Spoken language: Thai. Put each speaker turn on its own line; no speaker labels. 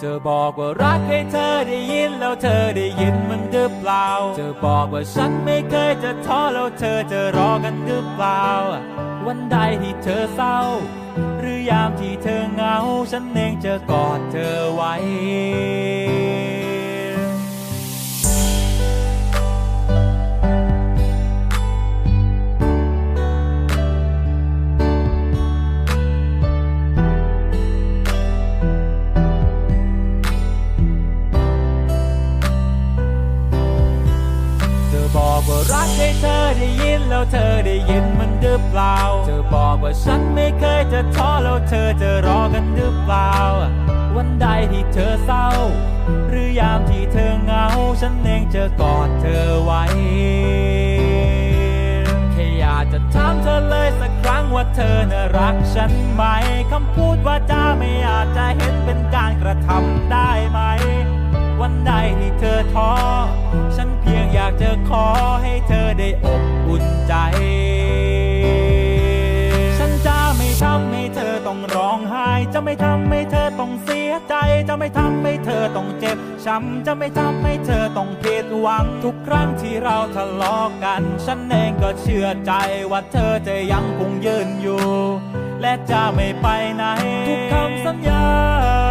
เธอบอกว่ารักให้เธอได้ยินแล้วเธอได้ยินมันหรือเปล่า เธอบอกว่าฉันไม่เคยจะท้อแล้วเธอจะรอกันหรือเปล่า วันใดที่เธอเศร้า หรือยามที่เธอเหงา ฉันเองจะกอดเธอไว้ บอกว่ารักให้เธอได้ยินแล้วเธอได้ยินมันหรือเปล่า เธอบอกว่าฉันไม่เคยจะท้อแล้วเธอจะรอกันหรือเปล่า วันใดที่เธอเศร้า หรือยามที่เธอเหงา ฉันเองจะกอดเธอไว้แค่อยากจะถามเธอเลยสักครั้งว่าเธอน่ะรักฉันไหมคำพูดว่าจ้าไม่อาจจะเห็นเป็นการกระทำได้ไหม วันใดที่เธอท้อากจะขอให้เธอได้อบอุ่นใจ ฉันจะไม่ทำให้เธอต้องร้องไห้ จะไม่ทำให้เธอต้องเสียใจ จะไม่ทำให้เธอต้องเจ็บช้ำ จะไม่ทำให้เธอต้องผิดหวัง ทุกครั้งที่เราทะเลาะกัน ฉันเองก็เชื่อใจว่าเธอจะยังคงยืนอยู่ และจะไม่ไปไหน ทุกคำสัญญา